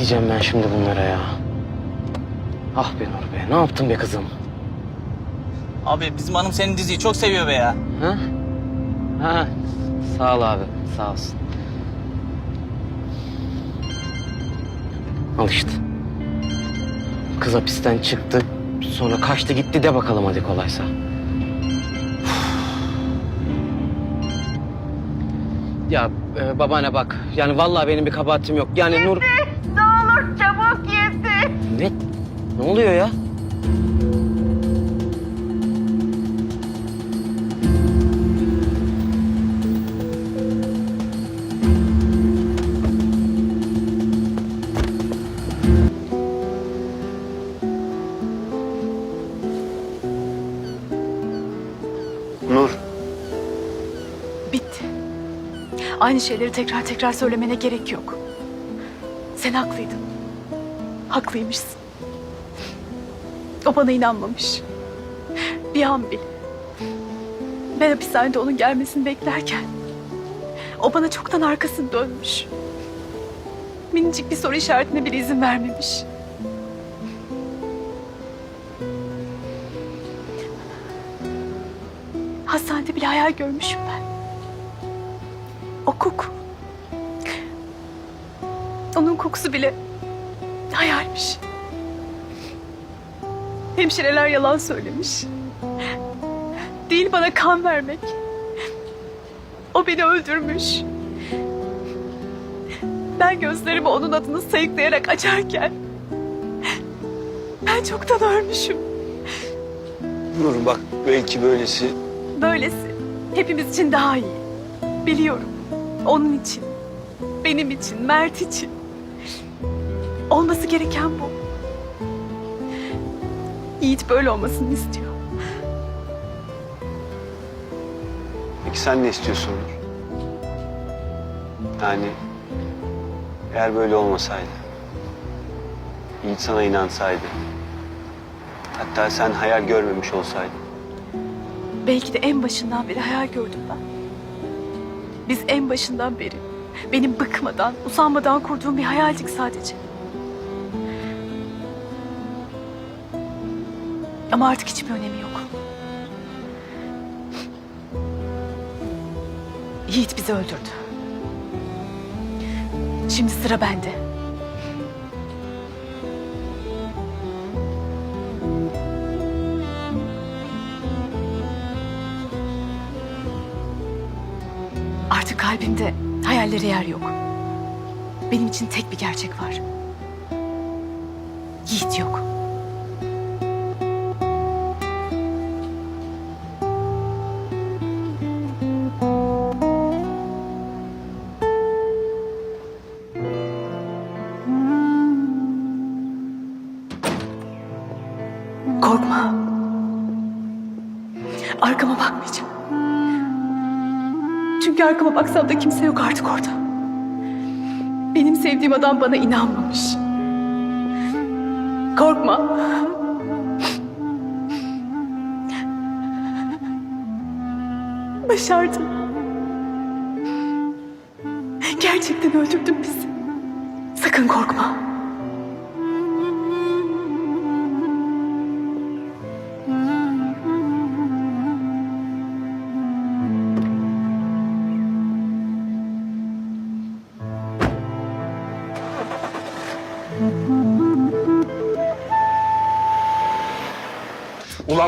diyeceğim ben şimdi bunlara ya? Ah be Nur be, ne yaptın be kızım? Abi bizim hanım senin diziyi çok seviyor be ya. Ha? Ha, sağ ol abi, sağ olsun. Al işte. Kız hapisten çıktı, sonra kaçtı gitti de bakalım hadi kolaysa. Ya e, babaanne bak, yani vallahi benim bir kabahatim yok. Yani Nur... Ne? Ne oluyor ya? Nur, Bitti. Aynı şeyleri tekrar tekrar söylemene gerek yok. Sen haklıydın. Haklıymışsın. O bana inanmamış. Bir an bile. Ben hapishanede onun gelmesini beklerken... ...o bana çoktan arkasını dönmüş. Minicik bir soru işaretine bile izin vermemiş. Hastanede bile hayal görmüşüm ben. O koku. Onun kokusu bile hayalmiş. Hemşireler yalan söylemiş. Değil bana kan vermek. O beni öldürmüş. Ben gözlerimi onun adını sayıklayarak açarken... ...ben çoktan ölmüşüm. Nur bak belki böylesi Böylesi hepimiz için daha iyi. Biliyorum. Onun için, benim için, Mert için. Olması gereken bu. Yiğit böyle olmasını istiyor. Peki sen ne istiyorsun Nur? Yani eğer böyle olmasaydı, Yiğit sana inansaydı, hatta sen hayal görmemiş olsaydın, Belki de en başından beri hayal gördüm ben. Biz en başından beri benim bıkmadan, usanmadan kurduğum bir hayaldik sadece. Ama artık hiçbir önemi yok. Yiğit bizi öldürdü. Şimdi sıra bende. Artık kalbimde hayallere yer yok. Benim için tek bir gerçek var. Yiğit yok. Korkma. Arkama bakmayacağım. Çünkü arkama baksam da kimse yok artık orada. Benim sevdiğim adam bana inanmamış. Korkma. Başardım. Gerçekten öldürdün bizi. Sakın korkma.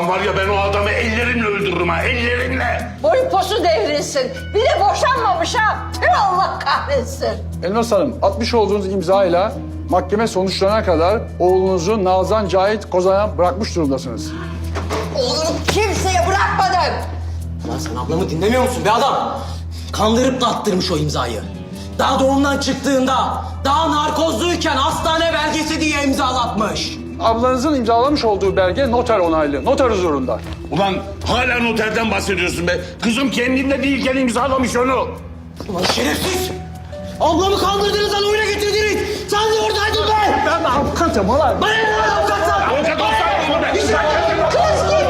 Ulan var ya ben o adamı ellerimle öldürürüm ha, ellerimle. Boyu posu devrilsin. Bir de boşanmamış ha. Tüh Allah kahretsin. Elmas Hanım, atmış olduğunuz imzayla mahkeme sonuçlarına kadar oğlunuzu Nazan Cahit Kozan'a bırakmış durumdasınız. Oğlumu kimseye bırakmadım. Lan sen ablamı dinlemiyor musun be adam? Kandırıp da attırmış o imzayı. Daha doğumdan çıktığında, daha narkozluyken hastane belgesi diye imzalatmış. Ablanızın imzalamış olduğu belge noter onaylı, noter huzurunda. Ulan hala noterden bahsediyorsun be. Kızım kendinde değilken imzalamış onu. Ulan şerefsiz! Ablamı kandırdınız lan oyuna getirdiniz! Sen de oradaydın be! Ben avukatım ulan! Bana ne lan avukatsan? Avukat olsana bunu be. Kız gidiyor.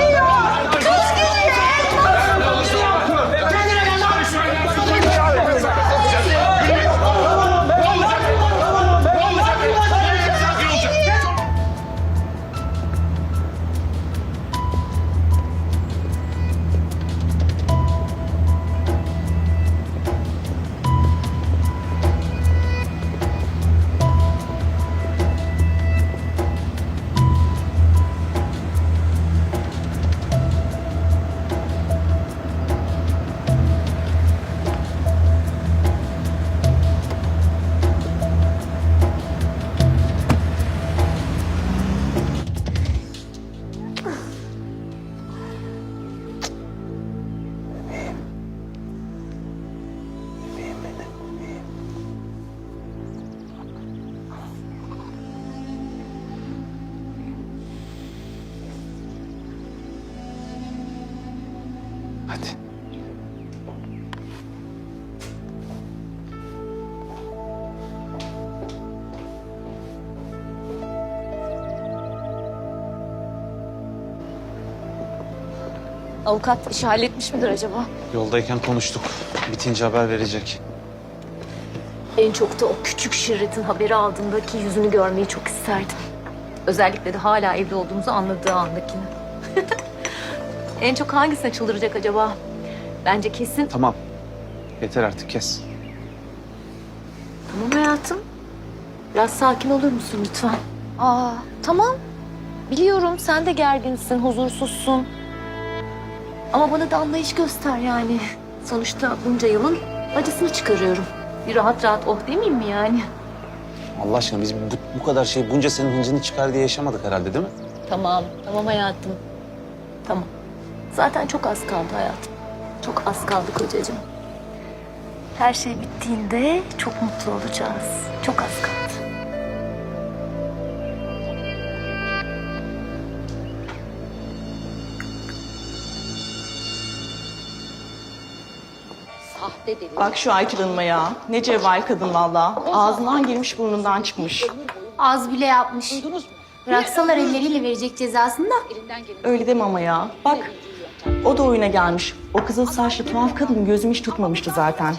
Avukat işi halletmiş midir acaba? Yoldayken konuştuk. Bitince haber verecek. En çok da o küçük şirretin haberi aldığındaki yüzünü görmeyi çok isterdim. Özellikle de hala evli olduğumuzu anladığı andakini. en çok hangisine çıldıracak acaba? Bence kesin Tamam. Yeter artık kes. Tamam hayatım. Biraz sakin olur musun lütfen? Aa, tamam. Biliyorum sen de gerginsin, huzursuzsun. Ama bana da anlayış göster yani. Sonuçta bunca yılın acısını çıkarıyorum. Bir rahat rahat oh demeyeyim mi yani? Allah aşkına biz bu, bu kadar şey bunca senin hıncını çıkar diye yaşamadık herhalde değil mi? Tamam, tamam hayatım. Tamam. Zaten çok az kaldı hayatım. Çok az kaldı kocacığım. Her şey bittiğinde çok mutlu olacağız. Çok az kaldı. Sahte deli. Bak şu Aykül Hanım'a ya. Ne cevval kadın valla. Ağzından girmiş burnundan çıkmış. Az bile yapmış. Bıraksalar elleriyle verecek cezasını da. Öyle deme ama ya. Bak o da oyuna gelmiş. O kızıl saçlı tuhaf kadın gözüm hiç tutmamıştı zaten.